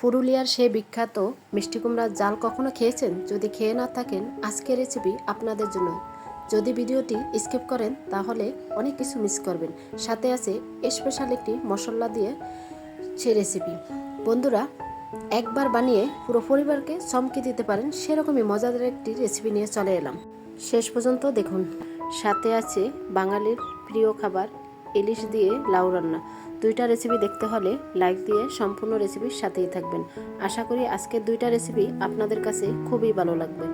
পুরুলিয়ার সেই বিখ্যাত মিষ্টি কুমড়ার জাল কখনো খেয়েছেন? যদি খেয়ে না থাকেন, আজকের রেসিপি আপনাদের জন্য। যদি ভিডিওটি স্কিপ করেন, তাহলে অনেক কিছু মিস করবেন। সাথে আছে স্পেশাল একটি মশলা দিয়ে সেই রেসিপি বন্ধুরা, একবার বানিয়ে পুরো পরিবারকে চমকে দিতে পারেন, সেরকমই মজাদার একটি রেসিপি নিয়ে চলে এলাম। শেষ পর্যন্ত দেখুন। সাথে আছে বাঙালির প্রিয় খাবার, ইলিশ দিয়ে লাউ রান্না। দুইটা রেসিপি দেখতে হলে লাইক দিয়ে সম্পূর্ণ রেসিপির সাথেই থাকবেন। আশা করি আজকের দুইটা রেসিপি আপনাদের কাছে খুবই ভালো লাগবে।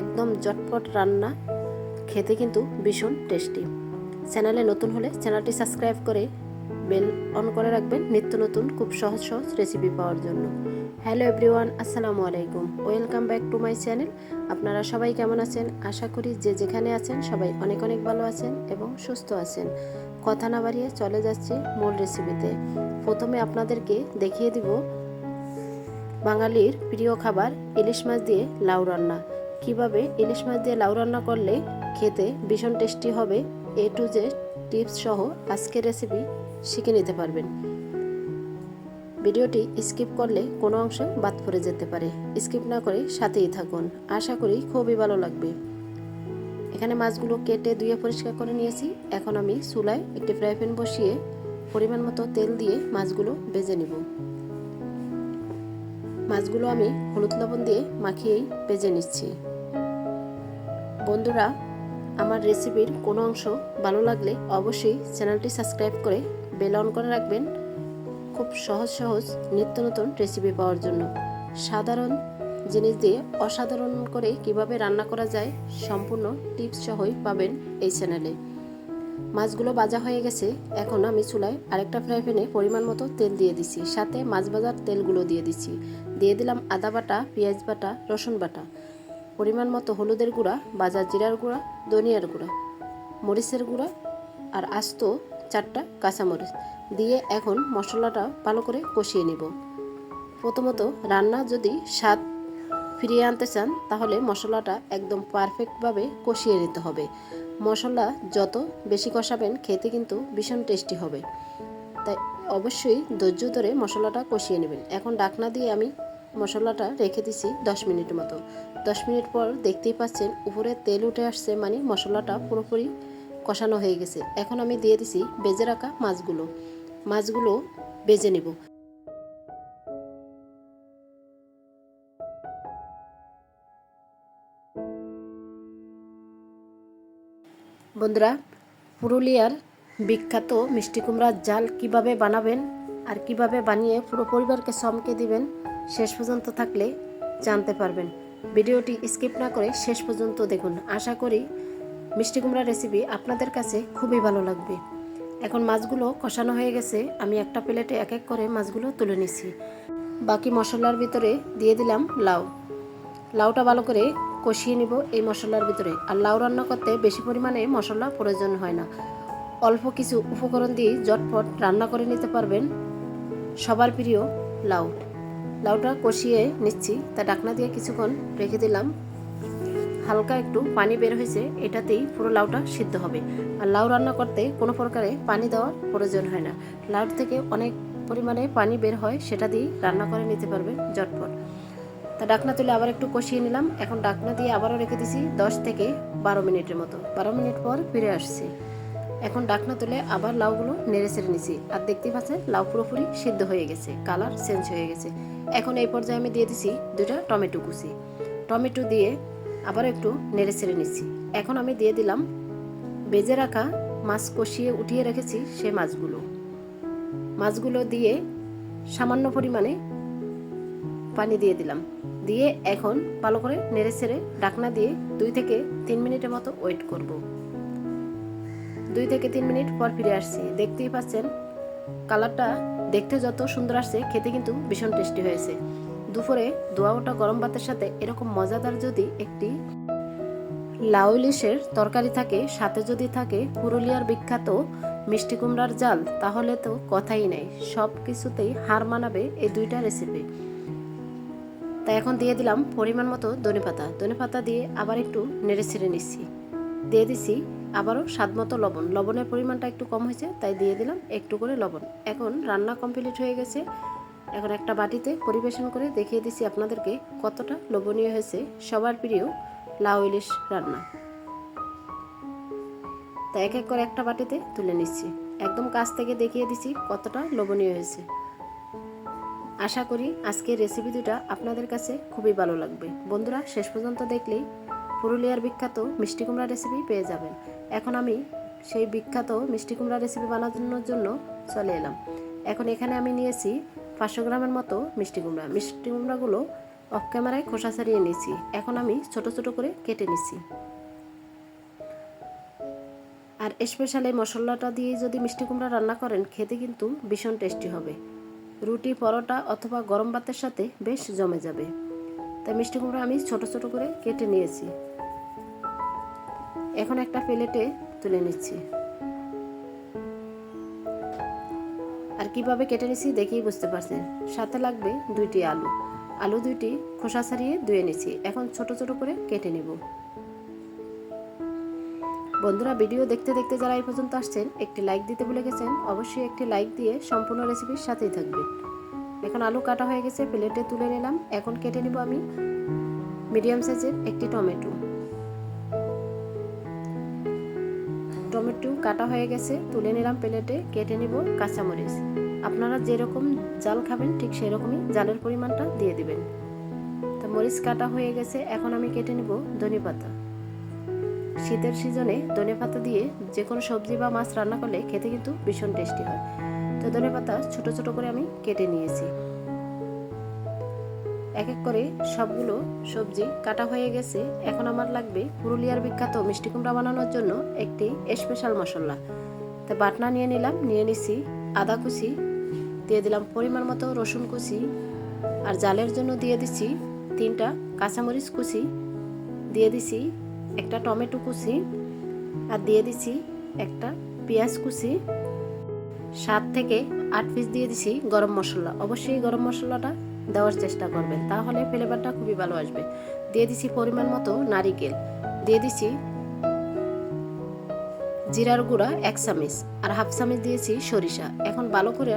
একদম জটপট রান্না, খেতে কিন্তু ভীষণ টেস্টি চ্যানেলে নতুন হলে চ্যানেলটি সাবস্ক্রাইব করে বেল অন করে রাখবেন নিত্য নতুন, খুব সহজ সহজ রেসিপি পাওয়ার জন্য। হ্যালো এভরিওয়ান আসসালামু আলাইকুম। Welcome back to my channel আপনারা সবাই কেমন আছেন? আশা করি যে যেখানে আছেন সবাই অনেক অনেক ভালো আছেন এবং সুস্থ আছেন। কথা না বাড়িয়ে চলে যাচ্ছে মূল রেসিপিতে প্রথমে আপনাদেরকে দেখিয়ে দিব বাঙালির প্রিয় খাবার ইলিশ মাছ দিয়ে লাউ রান্না। কীভাবে ইলিশ মাছ দিয়ে লাউ রান্না করলে খেতে ভীষণ টেস্টি হবে, এ টু জেড টিপস সহ আজকের রেসিপি শিখে নিতে পারবেন। ভিডিওটি স্কিপ করলে কোনো অংশ বাদ পড়ে যেতে পারে। স্কিপ না করে সাথেই থাকুন। আশা করি খুবই ভালো লাগবে। এখানে মাছগুলো কেটে ধুয়ে পরিষ্কার করে নিয়েছি। এখন আমি চুলায় একটি ফ্রাই প্যান বসিয়ে পরিমাণ মতো তেল দিয়ে মাছগুলো ভেজে নিব। মাছগুলো আমি হলুদ লবণ দিয়ে মাখিয়েই ভেজে নিচ্ছি। বন্ধুরা, আমার রেসিপির কোনো অংশ ভালো লাগলে অবশ্যই চ্যানেলটি সাবস্ক্রাইব করে বেল অন করে রাখবেন। খুব সহজ সহজ নিত্য নতুন রেসিপি পাওয়ার জন্য। সাধারণ জিনিস দিয়ে অসাধারণ করে কীভাবে রান্না করা যায় সম্পূর্ণ টিপস সহই পাবেন এই চ্যানেলে মাছগুলো ভাজা হয়ে গেছে। এখন আমি চুলায় আরেকটা ফ্রাই প্যানে পরিমাণ মতো তেল দিয়ে দিছি। সাথে মাছ ভাজার তেলগুলো দিয়ে দিচ্ছি দিয়ে দিলাম আদা বাটা, পেঁয়াজ বাটা, রসুন বাটা। পরিমাণ মতো হলুদের গুঁড়া, বাজার জিরার গুঁড়া, ধনিয়ার গুঁড়া, মরিচের গুঁড়া আর আস্ত চারটা কাঁচামরিচ দিয়ে এখন মশলাটা ভালো করে কষিয়ে নেব। প্রথমত রান্না যদি স্বাদ ফিরিয়ে আনতে চান, তাহলে মশলাটা একদম পারফেক্টভাবে কষিয়ে নিতে হবে। মশলা যত বেশি কষাবেন, খেতে কিন্তু ভীষণ টেস্টি হবে। তাই অবশ্যই ধৈর্য ধরে মশলাটা কষিয়ে নেবেন। এখন ডাকনা দিয়ে আমি মশলাটা রেখে দিছি দশ মিনিট মতো। দশ মিনিট পর দেখতেই পাচ্ছেন উপরে তেল উঠে আসছে মানে মশলাটা পুরোপুরি কষানো হয়ে গেছে। এখন আমি দিয়ে দিছি বেজে রাখা মাছগুলো। মাছগুলো বেজে নেব। বন্ধুরা, পুরুলিয়ার বিখ্যাত মিষ্টি কুমড়ার জাল কীভাবে বানাবেন আর কীভাবে বানিয়ে পুরো পরিবারকে চমকে দিবেন, শেষ পর্যন্ত থাকলে জানতে পারবেন। ভিডিওটি স্কিপ না করে শেষ পর্যন্ত দেখুন। আশা করি মিষ্টি কুমড়া রেসিপি আপনাদের কাছে খুবই ভালো লাগবে। এখন মাছগুলো কষানো হয়ে গেছে। আমি একটা প্লেটে এক এক করে মাছগুলো তুলে নিচ্ছি বাকি মশলার ভিতরে দিয়ে দিলাম লাউ। লাউটা ভালো করে কষিয়ে নিব এই মশলার ভিতরে। আর লাউ রান্না করতে বেশি পরিমাণে মশলা প্রয়োজন হয় না। অল্প কিছু উপকরণ দিয়ে জটপট রান্না করে নিতে পারবেন সবার প্রিয় লাউ। লাউটা কষিয়ে নিচ্ছি। তা ডাকনা দিয়ে কিছুক্ষণ রেখে দিলাম। হালকা একটু পানি বের হয়েছে, এটাতেই পুরো লাউটা সিদ্ধ হবে। আর লাউ রান্না করতে কোনো প্রকারে পানি দেওয়ার প্রয়োজন হয় না। লাউ থেকে অনেক পরিমাণে পানি বের হয়, সেটা দিয়েই রান্না করে নিতে পারবে জটপট তা ডাকনা তুলে আবার একটু কষিয়ে নিলাম। এখন ডাকনা দিয়ে আবারও রেখে দিছি দশ থেকে বারো মিনিটের মতো। বারো মিনিট পর ফিরে আসছি। এখন ডাকনা তুলে আবার লাউগুলো নেড়ে ছেড়ে নিছি। আর দেখতেই পাচ্ছেন, লাউ পুরোপুরি সিদ্ধ হয়ে গেছে, কালার চেঞ্জ হয়ে গেছে। এখন এই পর্যায়ে আমি দিয়ে দিছি দুটা টমেটো কুচি। টমেটো দিয়ে আবার একটু নেড়ে ছেড়ে নিচ্ছি। এখন আমি দিয়ে দিলাম বেজে রাখা মাছ কষিয়ে উঠিয়ে রেখেছি সে মাছগুলো। মাছগুলো দিয়ে সামান্য পরিমাণে পানি দিয়ে দিলাম। দিয়ে এখন ভালো করে নেড়ে ছেড়ে ডাকনা দিয়ে দুই থেকে তিন মিনিটের মতো ওয়েট করব। দুই থেকে তিন মিনিট পর ফিরে আসছি। দেখতেই পাচ্ছেন, কালারটা দেখতে যত সুন্দর আসছে, খেতে কিন্তু ভীষণ টেস্টি হয়েছে। দুপুরে দোয়া ওটা গরম ভাতের সাথে এরকম মজাদার যদি একটি লাউ ইলিশের তরকারি থাকে, সাথে যদি থাকে পুরুলিয়ার বিখ্যাত মিষ্টি কুমড়ার জাল, তাহলে তো কথাই নেই। সব কিছুতেই হার মানাবে এই দুইটা রেসিপি তাই এখন দিয়ে দিলাম পরিমাণ মতো ধনে পাতা। ধনে পাতা দিয়ে আবার একটু নেড়ে ছেড়ে নিচ্ছি। দিয়ে দিছি আবারও স্বাদ মতো লবণ। লবণের পরিমাণটা একটু কম হয়েছে, তাই দিয়ে দিলাম একটু করে লবণ। এখন রান্না কমপ্লিট হয়ে গেছে। এখন একটা বাটিতে পরিবেশন করে দেখিয়ে দিচ্ছি আপনাদেরকে কতটা লোভনীয় হয়েছে সবার প্রিয় লাউ ইলিশ রান্না। তা এক এক করে একটা বাটিতে তুলে নিচ্ছি। একদম কাছ থেকে দেখিয়ে দিচ্ছি কতটা লোভনীয় হয়েছে। আশা করি আজকের রেসিপি দুটা আপনাদের কাছে খুবই ভালো লাগবে। বন্ধুরা, শেষ পর্যন্ত দেখলেই পুরুলিয়ার বিখ্যাত মিষ্টি কুমড়া রেসিপি পেয়ে যাবেন। এখন আমি সেই বিখ্যাত মিষ্টি কুমড়া রেসিপি বানানোর জন্য চলে এলাম। এখন এখানে আমি নিয়েছি পাঁচশো গ্রামের মতো মিষ্টি কুমড়া। মিষ্টি কুমড়াগুলো অফ ক্যামেরায় খোসা ছাড়িয়ে নিয়েছি। এখন আমি ছোট ছোট করে কেটে নিচ্ছি আর স্পেশাল মশলাটা দিয়ে যদি মিষ্টি কুমড়া রান্না করেন, খেতে কিন্তু ভীষণ টেস্টি হবে। রুটি, পরোটা অথবা গরম ভাতের সাথে বেশ জমে যাবে। তাই মিষ্টি কুমড়া আমি ছোট ছোট করে কেটে নিয়েছি। এখন একটা প্লেটে তুলে নিচ্ছি। কীভাবে কেটে নিচ্ছি দেখেই বুঝতে পারছেন। সাথে লাগবে দুইটি আলু। আলু দুইটি খোসা ছাড়িয়ে ধুয়ে নিচ্ছি এখন ছোট ছোট করে কেটে নেব। বন্ধুরা, ভিডিও দেখতে দেখতে যারা এই পর্যন্ত আসছেন, একটি লাইক দিতে ভুলে গেছেন, অবশ্যই একটি লাইক দিয়ে সম্পূর্ণ রেসিপির সাথেই থাকবেন। এখন আলু কাটা হয়ে গেছে, প্লেটে তুলে নিলাম। এখন কেটে নিব আমি মিডিয়াম সাইজের একটি টমেটো। টমেটো কাটা হয়ে গেছে, তুলে নিলাম প্লেটে, কেটে নিব কাঁচামরিচ। আপনারা যেরকম জাল খাবেন, ঠিক সেরকমই জালের পরিমাণটা দিয়ে দিবেন। তো মরিচ কাটা হয়ে গেছে, এখন আমি কেটে নিব ধনে পাতা। শীতের সিজনে ধনে পাতা দিয়ে যে কোনো সবজি বা মাছ রান্না করলে খেতে কিন্তু ভীষণ টেস্টি হয়। তো ধনে পাতা ছোট ছোট করে আমি কেটে নিয়েছি। এক এক করে সবগুলো সবজি কাটা হয়ে গেছে। এখন আমার লাগবে পুরুলিয়ার বিখ্যাত মিষ্টি কুমড়া বানানোর জন্য একটি স্পেশাল মশলা। তো বাটনা নিয়ে নিলাম, নিয়ে নিছি আদা কুচি দিয়ে দিলাম পরিমাণ মতো রসুন কুচি আর জালের জন্য দিয়ে দিচ্ছি তিনটা কাঁচামরিচ কুচি, দিয়ে দিছি একটা টমেটো কুচি আর দিয়ে দিছি একটা পেঁয়াজ কুচি। সাত থেকে আট পিস দিয়ে দিছি গরম মশলা। অবশ্যই গরম মশলাটা দেওয়ার চেষ্টা করবেন, তাহলে ফ্লেভারটা খুবই ভালো আসবে। দিয়ে দিছি পরিমাণ মতো নারিকেল, দিয়ে দিছি জিরার গুঁড়া এক চামিচ আর হাফ চামিচ দিয়েছি সরিষা। এখন ভালো করে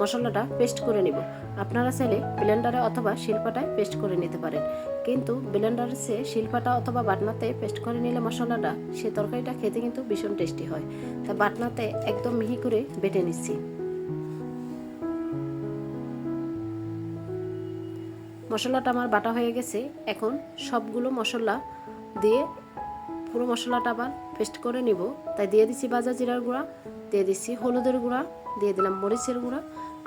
মশলাটা পেস্ট করে নিব। আপনারা চাইলে ব্লেন্ডারে অথবা শিল্পাটায় পেস্ট করে নিতে পারেন। কিন্তু ব্লেন্ডারে সে শিল্পাটা অথবা বাটনাতে পেস্ট করে নিলে মশলাটা, সে তরকারিটা খেতে কিন্তু ভীষণ টেস্টি হয়। তা বাটনাতে একদম মিহি করে বেটে নিচ্ছি। মশলাটা আমার বাটা হয়ে গেছে। এখন সবগুলো মশলা দিয়ে পুরো মশলাটা আবার পেস্ট করে নিব। তাই দিয়ে দিচ্ছি বাজা জিরার গুঁড়া, দিয়ে দিচ্ছি হলুদের গুঁড়া, দিয়ে দিলাম মরিচের গুঁড়া,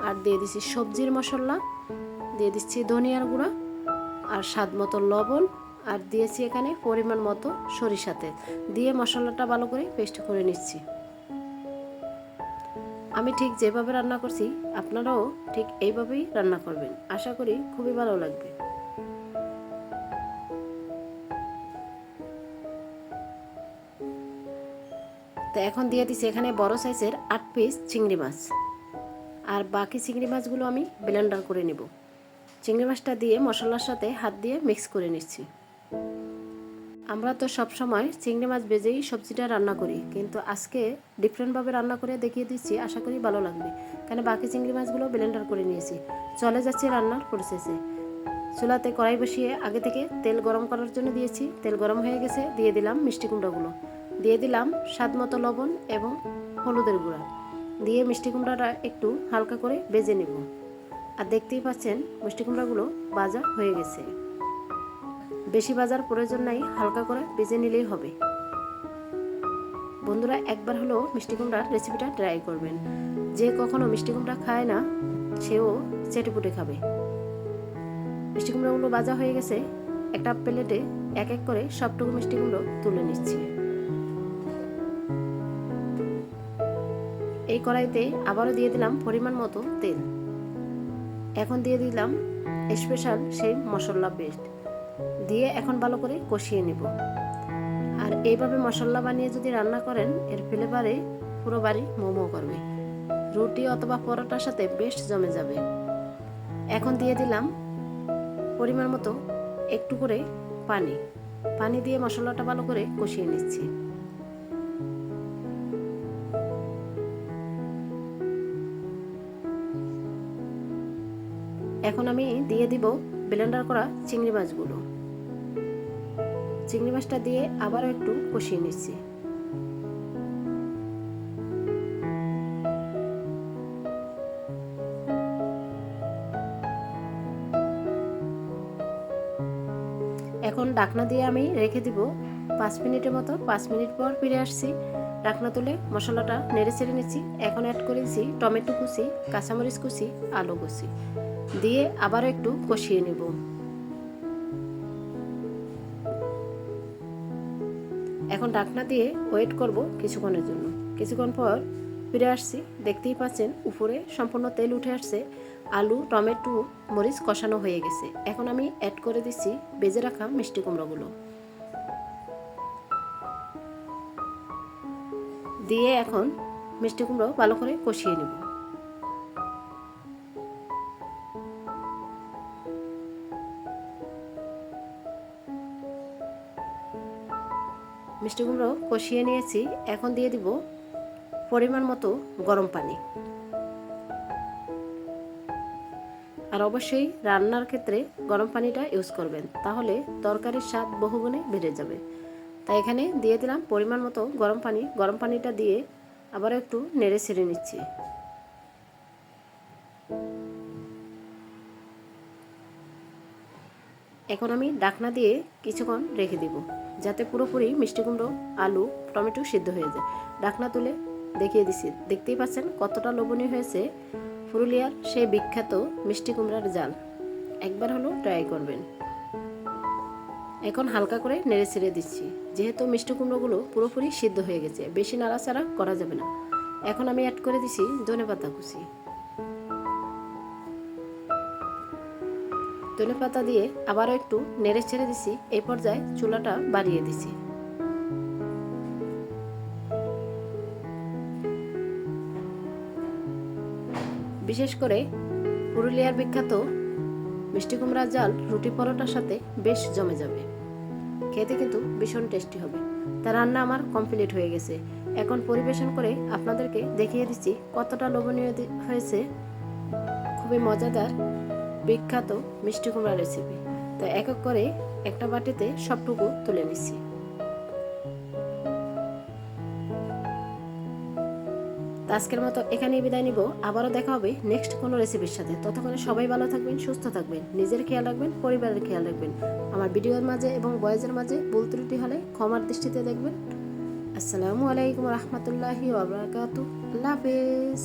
আর দিয়ে দিচ্ছি সবজির মশলা, দিয়ে দিচ্ছি ধনিয়ার গুঁড়া, আর স্বাদ মতো লবণ, আর দিয়েছি এখানে পরিমাণ মতো সরিষা তেল। দিয়ে মশলাটা ভালো করে পেস্ট করে নিচ্ছি। আমি ঠিক যেভাবে রান্না করছি, আপনারাও ঠিক এইভাবেই রান্না করবেন। আশা করি খুবই ভালো লাগবে। তো এখন দিয়ে দিচ্ছি এখানে বড় সাইজের আট পিস চিংড়ি মাছ। আর বাকি চিংড়ি মাছগুলো আমি ব্লেন্ডার করে নেব। চিংড়ি মাছটা দিয়ে মশলার সাথে হাত দিয়ে মিক্স করে নিচ্ছি। আমরা তো সব সময় চিংড়ি মাছ ভেজেই সবজিটা রান্না করি, কিন্তু আজকে ডিফারেন্টভাবে রান্না করে দেখিয়ে দিচ্ছি, আশা করি ভালো লাগবে। কেন বাকি চিংড়ি মাছগুলো ব্লেন্ডার করে নিয়েছি। চলে যাচ্ছে রান্নার প্রসেসে চুলাতে কড়াই বসিয়ে আগে থেকে তেল গরম করার জন্য দিয়েছি। তেল গরম হয়ে গেছে, দিয়ে দিলাম মিষ্টি কুমড়াগুলো। দিয়ে দিলাম স্বাদ মতো লবণ এবং হলুদের গুঁড়া। দিয়ে মিষ্টি কুমড়াটা একটু হালকা করে বেজে নেব। আর দেখতেই পাচ্ছেন, মিষ্টি কুমড়াগুলো ভাজা হয়ে গেছে। বেশি বাজার প্রয়োজন নাই, হালকা করে বেজে নিলেই হবে। বন্ধুরা, একবার হলেও মিষ্টি কুমড়ার রেসিপিটা ট্রাই করবেন। যে কখনো মিষ্টি কুমড়া খায় না, সেও চেটেপুটে খাবে। মিষ্টি কুমড়াগুলো ভাজা হয়ে গেছে, একটা প্লেটে এক এক করে সবটুকু মিষ্টি কুমড়ো তুলে নিচ্ছি। এই কড়াইতে আবারও দিয়ে দিলাম পরিমাণ মতো তেল। এখন দিয়ে দিলাম স্পেশাল সেই মশলা পেস্ট। দিয়ে এখন ভালো করে কষিয়ে নেব। আর এইভাবে মশলা বানিয়ে যদি রান্না করেন, এর ফ্লেভারে পুরো বাড়ি মোমো করবে। রুটি অথবা পরোটার সাথে বেশ জমে যাবে। এখন দিয়ে দিলাম পরিমাণ মতো একটু করে পানি। পানি দিয়ে মশলাটা ভালো করে কষিয়ে নিচ্ছি। দিয়ে দিব ব্লেন্ডার করা চিংড়ি মাছগুলো। চিংড়ি মাছটা দিয়ে আবারও একটু কষিয়ে নিচ্ছি। এখন ডাকনা দিয়ে আমি রেখে দিব পাঁচ মিনিটের মতো, পাঁচ মিনিট পর ফিরে আসছি। ডাকনা তুলে মশলাটা নেড়ে চেড়ে নিচ্ছি। এখন অ্যাড করেছি টমেটো কুচি, কাঁচামরিচ কুচি, আলু কুচি। দিয়ে আবারও একটু কষিয়ে নেব। এখন ডাকনা দিয়ে ওয়েট করব কিছুক্ষণের জন্য। কিছুক্ষণ পর ফিরে আসছি, দেখতেই পাচ্ছেন উপরে সম্পূর্ণ তেল উঠে আসছে, আলু, টমেটো, মরিচ কষানো হয়ে গেছে। এখন আমি অ্যাড করে দিচ্ছি বেজে রাখা মিষ্টি কুমড়োগুলো। দিয়ে এখন মিষ্টি কুমড়ো ভালো করে কষিয়ে নেব। মিষ্টি কুমড়ো কষিয়ে নিয়েছি। এখন দিয়ে দিব পরিমাণ মতো গরম পানি। আর অবশ্যই রান্নার ক্ষেত্রে গরম পানিটা ইউজ করবেন, তাহলে তরকারির স্বাদ বহুগুণে বেড়ে যাবে। তাই এখানে দিয়ে দিলাম পরিমাণ মতো গরম পানি। গরম পানিটা দিয়ে আবার একটু নেড়ে ছেড়ে নিচ্ছি। এখন আমি ডাকনা দিয়ে কিছুক্ষণ রেখে দিব। যাতে পুরোপুরি মিষ্টি কুমড়ো, আলু, টমেটো সিদ্ধ হয়ে যায়। ডাকনা তুলে দেখিয়ে দিছি। দেখতেই পাচ্ছেন কতটা লোভনীয় হয়েছে পুরুলিয়ার সেই বিখ্যাত মিষ্টি কুমড়ার জাল। একবার হলো ট্রাই করবেন। এখন হালকা করে নেড়ে ছেড়ে দিচ্ছি। যেহেতু মিষ্টি কুমড়োগুলো পুরোপুরি সিদ্ধ হয়ে গেছে, বেশি নাড়াচাড়া করা যাবে না। এখন আমি অ্যাড করে দিছি ধনে পাতা কুচি। ধনে পাতা দিয়ে আবারও একটু নেড়ে ছেড়ে দিছি, এই পর্যায়ে চুলাটা বাড়িয়ে দিছি। বিশেষ করে পুরুলিয়ার বিখ্যাত মিষ্টি কুমড়া জাল, রুটি পরোটার সাথে বেশ জমে যাবে। খেতে কিন্তু ভীষণ টেস্টি হবে। তা রান্না আমার কমপ্লিট হয়ে গেছে। এখন পরিবেশন করে আপনাদেরকে দেখিয়ে দিচ্ছি কতটা লোভনীয় হয়েছে। খুবই মজাদার বিখ্যাত মিষ্টি কুমড়া রেসিপি তো এক এক করে একটা বাটিতে সবটুকু তুলে নিচ্ছি। আজকের মতো এখানেই বিদায় নিব। আবারও দেখা হবে নেক্সট কোনো রেসিপির সাথে। ততক্ষণে সবাই ভালো থাকবেন, সুস্থ থাকবেন, নিজের খেয়াল রাখবেন, পরিবারের খেয়াল রাখবেন। আমার ভিডিওর মাঝে এবং বয়েজের মাঝে ভুল ত্রুটি হলে ক্ষমার দৃষ্টিতে দেখবেন। আসসালামু আলাইকুম রহমতুল্লাহি আল্লাহ হাফেজ।